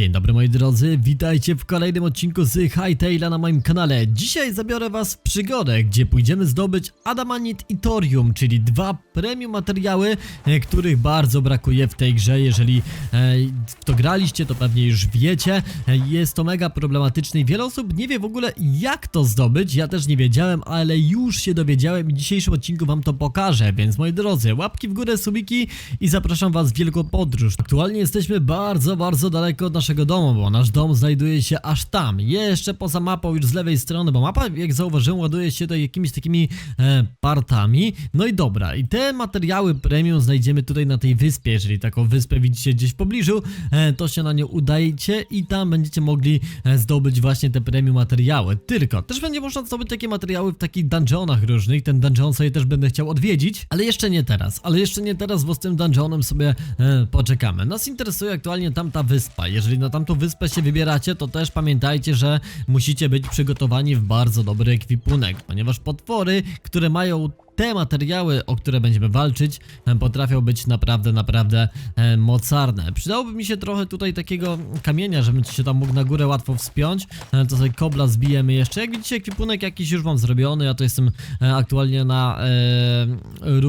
Dzień dobry moi drodzy, witajcie w kolejnym odcinku z Hightaila na moim kanale. Dzisiaj zabiorę was w przygodę, gdzie pójdziemy zdobyć Adamanit i Thorium, czyli dwa premium materiały, e, których bardzo brakuje w tej grze. Jeżeli e, w to graliście, to pewnie już wiecie. E, jest to mega problematyczne i wiele osób nie wie w ogóle jak to zdobyć. Ja też nie wiedziałem, ale już się dowiedziałem i w dzisiejszym odcinku wam to pokażę. Więc moi drodzy, łapki w górę, subiki i zapraszam was w wielką podróż. Aktualnie jesteśmy bardzo, bardzo daleko od naszego domu, bo nasz dom znajduje się aż tam, jeszcze poza mapą już z lewej strony, bo mapa, jak zauważyłem, ładuje się tutaj jakimiś takimi e, partami. No i dobra, i te materiały premium znajdziemy tutaj na tej wyspie, jeżeli taką wyspę widzicie gdzieś w pobliżu, e, to się na nią udajcie i tam będziecie mogli e, zdobyć właśnie te premium materiały. Tylko, też będzie można zdobyć takie materiały w takich dungeonach różnych, ten dungeon sobie też będę chciał odwiedzić, ale jeszcze nie teraz, ale jeszcze nie teraz, bo z tym dungeonem sobie e, poczekamy. Nas interesuje aktualnie tamta wyspa, jeżeli na tamtą wyspę się wybieracie, to też pamiętajcie, że musicie być przygotowani w bardzo dobry ekwipunek, ponieważ potwory, które mają te materiały, o które będziemy walczyć, e, potrafią być naprawdę, naprawdę e, mocarne. Przydałoby mi się trochę tutaj takiego kamienia, żebym się tam mógł na górę łatwo wspiąć. E, to sobie kobla zbijemy jeszcze. Jak widzicie, ekwipunek jakiś już mam zrobiony. Ja to jestem aktualnie na,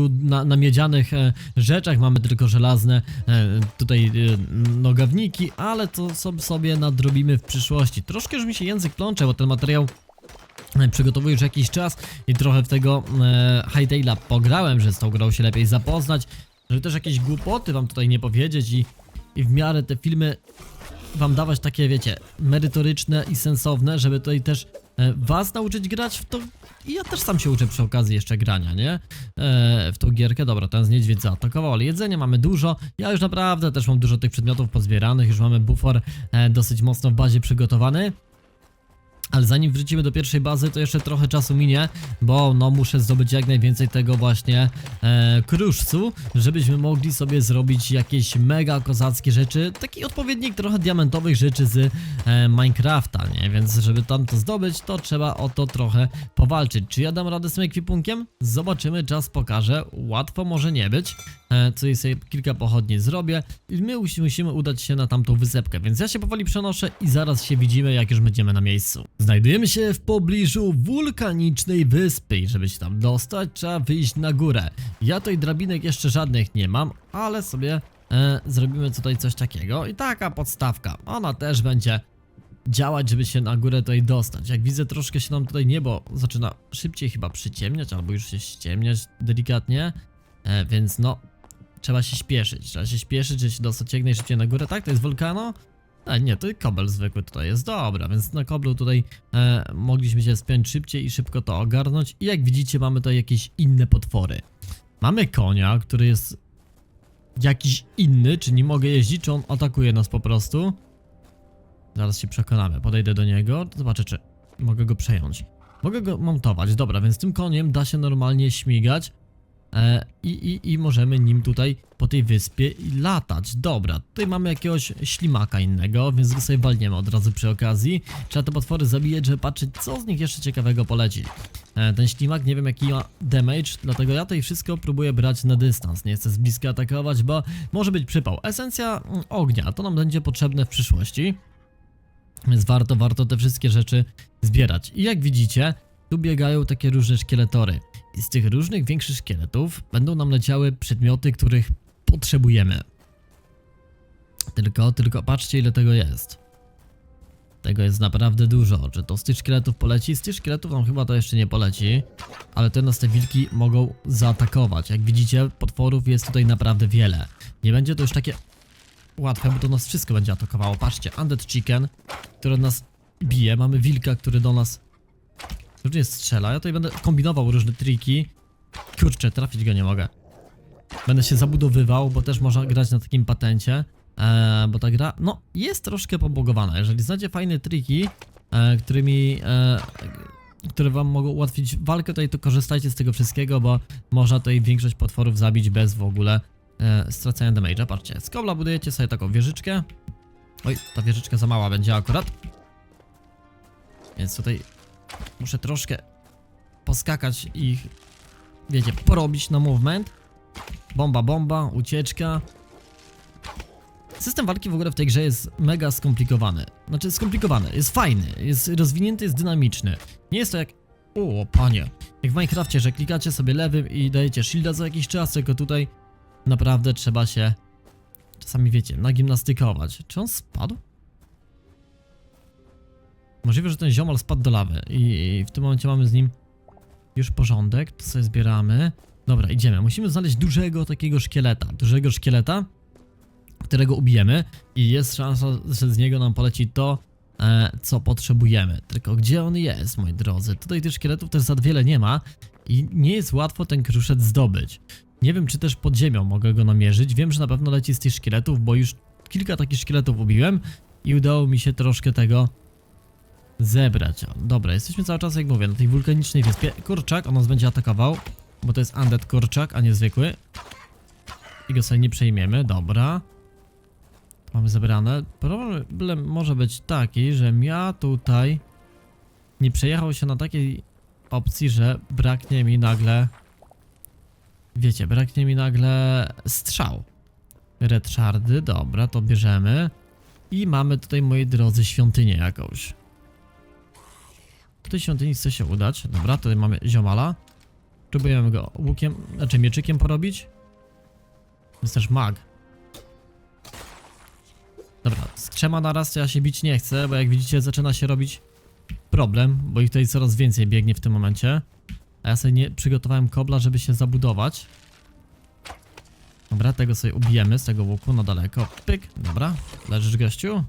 na, na miedzianych rzeczach. Mamy tylko żelazne tutaj nogawniki, ale to sobie, nadrobimy w przyszłości. Troszkę już mi się język plącze, bo ten materiał przygotowuję już jakiś czas i trochę w tego e, Hightaila pograłem, że z tą grą się lepiej zapoznać, żeby też jakieś głupoty wam tutaj nie powiedzieć i, i w miarę te filmy wam dawać takie, wiecie, merytoryczne i sensowne, żeby tutaj też e, was nauczyć grać w to. I ja też sam się uczę przy okazji jeszcze grania, nie? E, w tą gierkę, dobra, ten z niedźwiedź zaatakował, ale jedzenia mamy dużo, ja już naprawdę też mam dużo tych przedmiotów pozbieranych, już mamy bufor e, dosyć mocno w bazie przygotowany. Ale zanim wrócimy do pierwszej bazy, to jeszcze trochę czasu minie, bo no muszę zdobyć jak najwięcej tego właśnie e, kruszcu, żebyśmy mogli sobie zrobić jakieś mega kozackie rzeczy, taki odpowiednik trochę diamentowych rzeczy z e, Minecrafta, nie? Więc żeby tam to zdobyć, to trzeba o to trochę powalczyć. Czy ja dam radę z tym ekwipunkiem? Zobaczymy, czas pokaże. Łatwo może nie być. E, co sobie kilka pochodni zrobię i my musi- musimy udać się na tamtą wysepkę, więc ja się powoli przenoszę i zaraz się widzimy, jak już będziemy na miejscu. Znajdujemy się w pobliżu wulkanicznej wyspy i żeby się tam dostać, trzeba wyjść na górę. Ja tutaj drabinek jeszcze żadnych nie mam, ale sobie e, zrobimy tutaj coś takiego i taka podstawka, ona też będzie działać, żeby się na górę tutaj dostać. Jak widzę, troszkę się nam tutaj niebo zaczyna szybciej chyba przyciemniać, albo już się ściemniać delikatnie, e, więc no, trzeba się śpieszyć. Trzeba się śpieszyć, żeby się dostać jak najszybciej na górę. Tak, to jest wulkano? A nie, to kobel zwykły tutaj jest. Dobra, więc na koblu tutaj e, mogliśmy się spiąć szybciej i szybko to ogarnąć. I jak widzicie, mamy tutaj jakieś inne potwory. Mamy konia, który jest jakiś inny, czy nie mogę jeździć, czy on atakuje nas po prostu. Zaraz się przekonamy. Podejdę do niego, zobaczę, czy mogę go przejąć. Mogę go montować, dobra, więc tym koniem da się normalnie śmigać. E, i, i, I możemy nim tutaj po tej wyspie latać. Dobra, tutaj mamy jakiegoś ślimaka innego, więc go sobie walniemy od razu przy okazji. Trzeba te potwory zabijać, żeby patrzeć, co z nich jeszcze ciekawego poleci. E, ten ślimak nie wiem jaki ma damage, dlatego ja tutaj wszystko próbuję brać na dystans. Nie chcę z bliska atakować, bo może być przypał. Esencja mm, ognia, to nam będzie potrzebne w przyszłości. Więc warto, warto te wszystkie rzeczy zbierać. I jak widzicie, tu biegają takie różne szkieletory. I z tych różnych większych szkieletów będą nam leciały przedmioty, których potrzebujemy. Tylko, tylko patrzcie ile tego jest. Tego jest naprawdę dużo. Czy to z tych szkieletów poleci? Z tych szkieletów nam chyba to jeszcze nie poleci. Ale te nas te wilki mogą zaatakować. Jak widzicie, potworów jest tutaj naprawdę wiele. Nie będzie to już takie łatwe, bo to nas wszystko będzie atakowało. Patrzcie, Undead Chicken, który nas bije. Mamy wilka, który do nas różnie strzela. Ja tutaj będę kombinował różne triki. Kurczę, trafić go nie mogę. Będę się zabudowywał, bo też można grać na takim patencie. E, bo ta gra, no, jest troszkę pobogowana. Jeżeli znacie fajne triki, e, którymi, e, które wam mogą ułatwić walkę, tutaj to korzystajcie z tego wszystkiego, bo można tutaj większość potworów zabić bez w ogóle e, stracenia damage'a. Patrzcie, z kobla budujecie sobie taką wieżyczkę. Oj, ta wieżyczka za mała będzie akurat. Więc tutaj muszę troszkę poskakać i wiecie, porobić na movement. Bomba, bomba, ucieczka. System walki w ogóle w tej grze jest mega skomplikowany. Znaczy skomplikowany, jest fajny, jest rozwinięty, jest dynamiczny. Nie jest to jak... O, panie. Jak w Minecrafcie, że klikacie sobie lewym i dajecie shielda za jakiś czas, tylko tutaj naprawdę trzeba się czasami, wiecie, nagimnastykować. Czy on spadł? Możliwe, że ten ziomal spadł do lawy i, w tym momencie mamy z nim już porządek, to sobie zbieramy. Dobra, idziemy. Musimy znaleźć dużego takiego szkieleta. Dużego szkieleta, którego ubijemy i jest szansa, że z niego nam poleci to, e, co potrzebujemy. Tylko gdzie on jest, moi drodzy? Tutaj tych szkieletów też za wiele nie ma i nie jest łatwo ten kruszec zdobyć. Nie wiem, czy też pod ziemią mogę go namierzyć. Wiem, że na pewno leci z tych szkieletów, bo już kilka takich szkieletów ubiłem i udało mi się troszkę tego zebrać. Dobra, jesteśmy cały czas, jak mówię, na tej wulkanicznej wyspie. Kurczak, on nas będzie atakował, bo to jest undead kurczak, a nie zwykły. I go sobie nie przejmiemy, dobra. Mamy zebrane. Problem może być taki, że ja tutaj nie przejechał się na takiej opcji, że braknie mi nagle... Wiecie, braknie mi nagle strzał. Red shardy, dobra, to bierzemy. I mamy tutaj, moi drodzy, świątynię jakąś. Tutaj świątyni chce się udać. Dobra, tutaj mamy ziomala. Próbujemy go łukiem, znaczy mieczykiem porobić. Jest też mag. Dobra, z trzema naraz to ja się bić nie chcę, bo jak widzicie zaczyna się robić problem, bo ich tutaj coraz więcej biegnie w tym momencie. A ja sobie nie przygotowałem kobla, żeby się zabudować. Dobra, tego sobie ubijemy z tego łuku na daleko. Pyk, dobra. Leżysz gościu?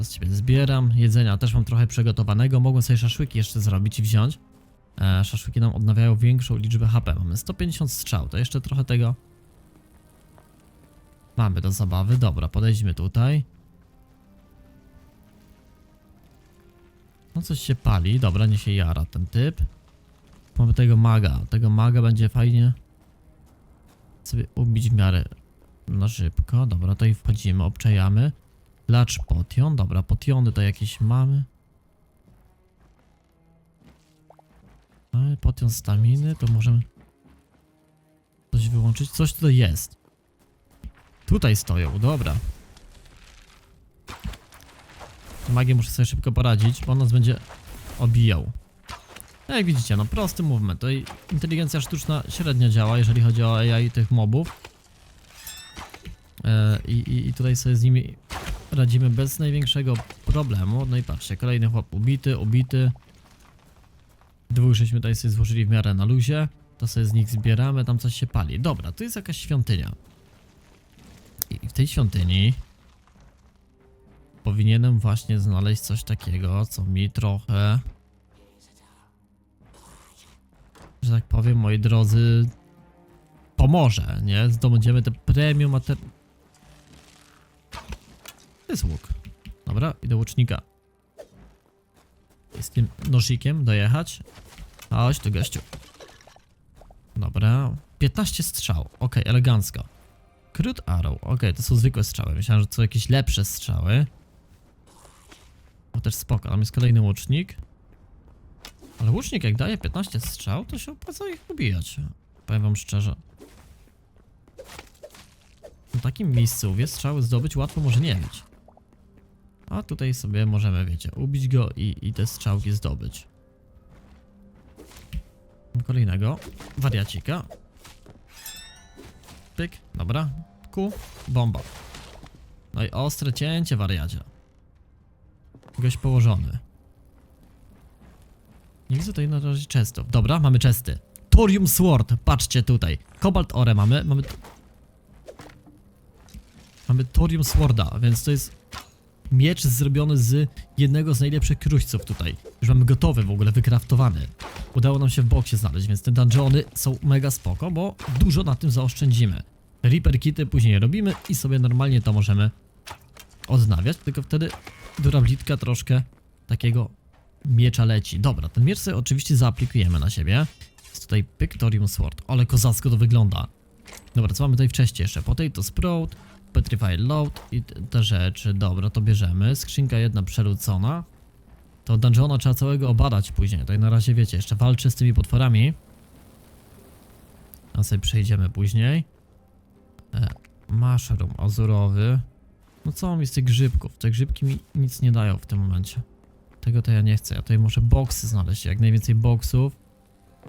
To z ciebie zbieram. Jedzenia też mam trochę przygotowanego. Mogłem sobie szaszłyki jeszcze zrobić i wziąć. E, szaszłyki nam odnawiają większą liczbę HP. Mamy 150 strzał, to jeszcze trochę tego mamy do zabawy. Dobra, podejdźmy tutaj. No coś się pali. Dobra, nie się jara ten typ. Mamy tego maga. Tego maga będzie fajnie sobie ubić w miarę na szybko. Dobra, tutaj wchodzimy, obczajamy. Lacz potion. Dobra, potiony to jakieś mamy. Mamy potion staminy, to możemy coś wyłączyć. Coś tutaj jest. Tutaj stoją, dobra. Magię muszę sobie szybko poradzić, bo on nas będzie obijał. No jak widzicie, no prosty movement. Tutaj inteligencja sztuczna średnio działa, jeżeli chodzi o AI tych mobów. E, i, i, I tutaj sobie z nimi radzimy bez największego problemu. No i patrzcie, kolejny chłop ubity, ubity. Dwóch żeśmy tutaj sobie złożyli w miarę na luzie. To sobie z nich zbieramy, tam coś się pali. Dobra, tu jest jakaś świątynia. I w tej świątyni powinienem właśnie znaleźć coś takiego, co mi trochę, że tak powiem, moi drodzy, pomoże, nie? Zdobędziemy te premium mater... To jest łuk. Dobra, idę łucznika. Z tym nożykiem dojechać. Chodź tu, gościu. Dobra, 15 strzał, ok, elegancko. Crude Arrow. Okej, to są zwykłe strzały. Myślałem, że to są jakieś lepsze strzały. To też spoko. Tam jest kolejny łucznik. Ale łucznik jak daje 15 strzał, to się opłaca ich pobijać. Powiem wam szczerze. Na takim miejscu wie strzały zdobyć łatwo może nie być. A tutaj sobie możemy, wiecie, ubić go i, i te strzałki zdobyć. Kolejnego wariacika. Pyk, dobra. Ku, bomba. No i ostre cięcie, wariacie. Gość położony. Nie widzę tutaj na razie chestów. Dobra, mamy chesty. Thorium Sword, patrzcie tutaj. Cobalt Ore mamy, mamy... Mamy Thorium Sworda, więc to jest miecz zrobiony z jednego z najlepszych kruśców tutaj. Już mamy gotowy w ogóle, wykraftowany. Udało nam się w boksie znaleźć, więc te dungeony są mega spoko, bo dużo na tym zaoszczędzimy. Reaper kity później robimy i sobie normalnie to możemy odnawiać, tylko wtedy durablitka troszkę takiego miecza leci. Dobra, ten miecz sobie oczywiście zaaplikujemy na siebie. Jest tutaj Pictorium Sword, ale kozacko to wygląda. Dobra, co mamy tutaj wcześniej jeszcze? Potato Sprout, Petrify Load i te- rzeczy. Dobra, to bierzemy. Skrzynka jedna przerzucona. To dungeona trzeba całego obadać później. Tutaj na razie wiecie, jeszcze walczy z tymi potworami. A sobie przejdziemy później. E, Mushroom azurowy. No co mi z tych grzybków? Te grzybki mi nic nie dają w tym momencie. Tego to ja nie chcę. Ja tutaj muszę boksy znaleźć. Jak najwięcej boksów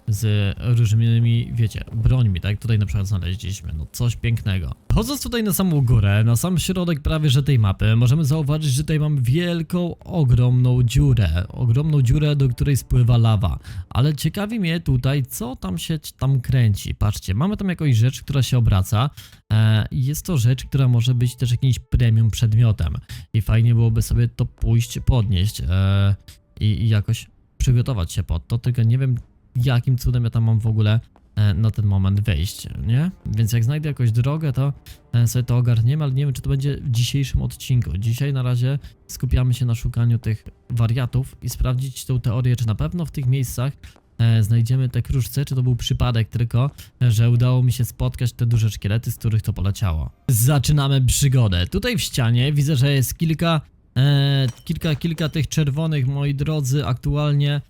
z różnymi, wiecie, brońmi, tak? Tutaj na przykład znaleźliśmy, no coś pięknego. Chodząc tutaj na samą górę, na sam środek prawie że tej mapy, możemy zauważyć, że tutaj mamy wielką, ogromną dziurę. Ogromną dziurę, do której spływa lawa. Ale ciekawi mnie tutaj, co tam się tam kręci. Patrzcie, mamy tam jakąś rzecz, która się obraca. E, jest to rzecz, która może być też jakimś premium przedmiotem. I fajnie byłoby sobie to pójść, podnieść e, i, i jakoś przygotować się pod to, tylko nie wiem jakim cudem ja tam mam w ogóle e, na ten moment wejść, nie? Więc jak znajdę jakąś drogę, to e, sobie to ogarniemy, ale nie wiem, czy to będzie w dzisiejszym odcinku. Dzisiaj na razie skupiamy się na szukaniu tych wariatów i sprawdzić tą teorię, czy na pewno w tych miejscach e, znajdziemy te kruszce, czy to był przypadek tylko, że udało mi się spotkać te duże szkielety, z których to poleciało. Zaczynamy przygodę. Tutaj w ścianie widzę, że jest kilka, e, kilka, kilka tych czerwonych, moi drodzy, aktualnie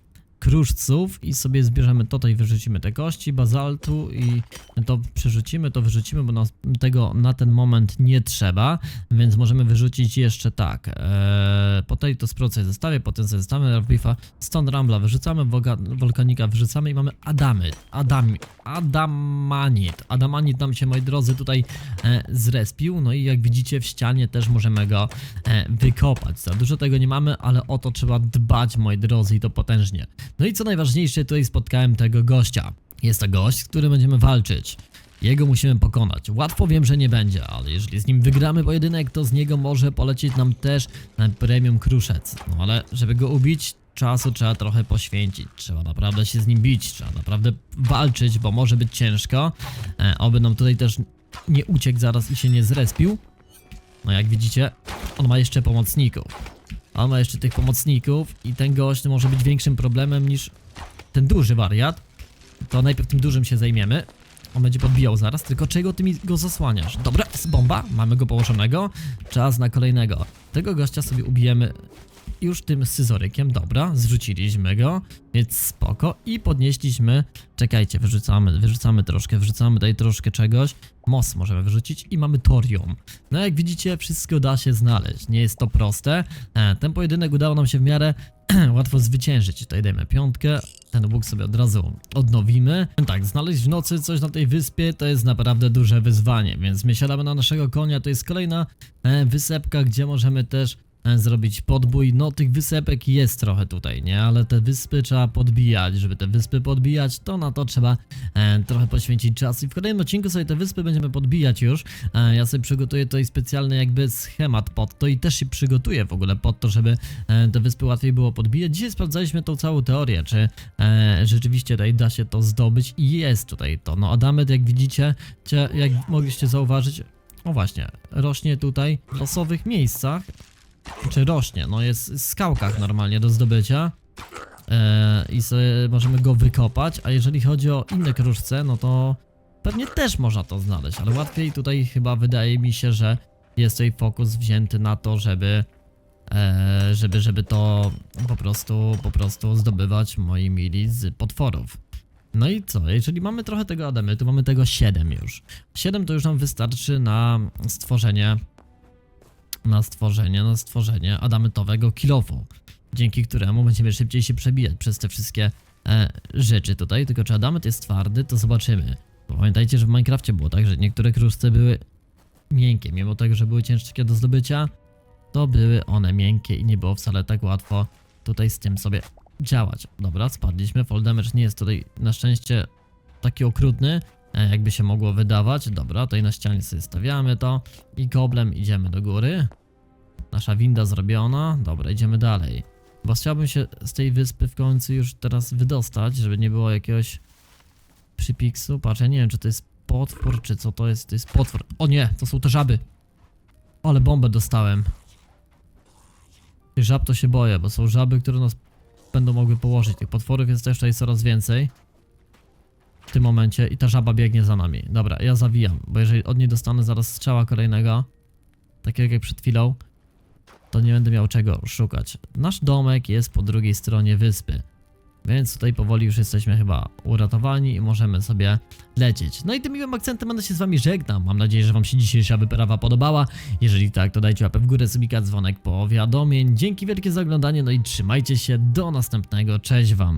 kruszców i sobie zbierzemy to, to i wyrzucimy te kości bazaltu i to przerzucimy, to wyrzucimy, bo nas tego na ten moment nie trzeba, więc możemy wyrzucić jeszcze tak, eee, potem to spróbuję sobie zostawię, potem sobie zostawiamy Rafbifa, stąd Rambla wyrzucamy, woga- wyrzucamy i mamy Adamy, Adami, Adamanit, Adamanit nam się moi drodzy tutaj e, zrespił, no i jak widzicie w ścianie też możemy go e, wykopać, za dużo tego nie mamy, ale o to trzeba dbać moi drodzy i to potężnie. No i co najważniejsze, tutaj spotkałem tego gościa. Jest to gość, z którym będziemy walczyć. Jego musimy pokonać. Łatwo wiem, że nie będzie, ale jeżeli z nim wygramy pojedynek, to z niego może polecieć nam też e, premium kruszec. No ale żeby go ubić, czasu trzeba trochę poświęcić. Trzeba naprawdę się z nim bić, trzeba naprawdę walczyć, bo może być ciężko. E, oby nam tutaj też nie uciekł zaraz i się nie zrespił. No jak widzicie, on ma jeszcze pomocników. On ma jeszcze tych pomocników i ten gość może być większym problemem niż ten duży wariat. To najpierw tym dużym się zajmiemy. On będzie podbijał zaraz, tylko czego ty mi go zasłaniasz? Dobra, jest bomba, mamy go położonego. Czas na kolejnego. Tego gościa sobie ubijemy już tym scyzorykiem, dobra, zrzuciliśmy go, więc spoko. I podnieśliśmy, czekajcie, wyrzucamy, wyrzucamy troszkę, wyrzucamy tutaj troszkę czegoś, most możemy wyrzucić i mamy torium. No jak widzicie, wszystko da się znaleźć, nie jest to proste, e, ten pojedynek udało nam się w miarę łatwo zwyciężyć, tutaj dajmy piątkę, ten łuk sobie od razu odnowimy. Tak, znaleźć w nocy coś na tej wyspie to jest naprawdę duże wyzwanie, więc my siadamy na naszego konia, to jest kolejna e, wysepka, gdzie możemy też zrobić podbój. No tych wysepek jest trochę tutaj, nie? Ale te wyspy trzeba podbijać. Żeby te wyspy podbijać, to na to trzeba e, trochę poświęcić czas. I w kolejnym odcinku sobie te wyspy będziemy podbijać już. E, ja sobie przygotuję tutaj specjalny jakby schemat pod to i też się przygotuję w ogóle pod to, żeby e, te wyspy łatwiej było podbijać. Dzisiaj sprawdzaliśmy tą całą teorię, czy e, rzeczywiście tutaj da się to zdobyć i jest tutaj to. No Adamet, jak widzicie, cie, jak mogliście zauważyć, o właśnie, rośnie tutaj w losowych miejscach czy rośnie, no jest w skałkach normalnie do zdobycia. E, i sobie możemy go wykopać, a jeżeli chodzi o inne kruszce, no to pewnie też można to znaleźć, ale łatwiej tutaj chyba wydaje mi się, że jest tutaj fokus wzięty na to, żeby e, żeby, żeby to po prostu, po prostu zdobywać moi mili z potworów. No i co, jeżeli mamy trochę tego adamytu, mamy tego 7 już. 7 to już nam wystarczy na stworzenie na stworzenie, na stworzenie adamytowego kilofu, dzięki któremu będziemy szybciej się przebijać przez te wszystkie e, rzeczy tutaj, tylko czy adamyt jest twardy, to zobaczymy. Bo pamiętajcie, że w Minecrafcie było tak, że niektóre kruszce były miękkie, mimo tego, że były ciężkie do zdobycia, to były one miękkie i nie było wcale tak łatwo tutaj z tym sobie działać. Dobra, spadliśmy, fall damage nie jest tutaj na szczęście taki okrutny, jakby się mogło wydawać. Dobra, tutaj na ścianie sobie stawiamy to i goblem idziemy do góry. Nasza winda zrobiona. Dobra, idziemy dalej. Bo chciałbym się z tej wyspy w końcu już teraz wydostać, żeby nie było jakiegoś przypiksu. Patrz, ja nie wiem, czy to jest potwór, czy co to jest. To jest potwór. O nie, to są te żaby. Ale bombę dostałem. Tych żab to się boję, bo są żaby, które nas będą mogły położyć. Tych potworów jest też tutaj coraz więcej. W tym momencie i ta żaba biegnie za nami. Dobra, ja zawijam, bo jeżeli od niej dostanę zaraz strzała kolejnego, takiego jak przed chwilą, to nie będę miał czego szukać. Nasz domek jest po drugiej stronie wyspy. Więc tutaj powoli już jesteśmy chyba uratowani i możemy sobie lecieć. No i tym miłym akcentem będę się z wami żegnał. Mam nadzieję, że wam się dzisiejsza wyprawa podobała. Jeżeli tak, to dajcie łapę w górę, subika, dzwonek powiadomień. Dzięki wielkie za oglądanie, no i trzymajcie się. Do następnego. Cześć wam.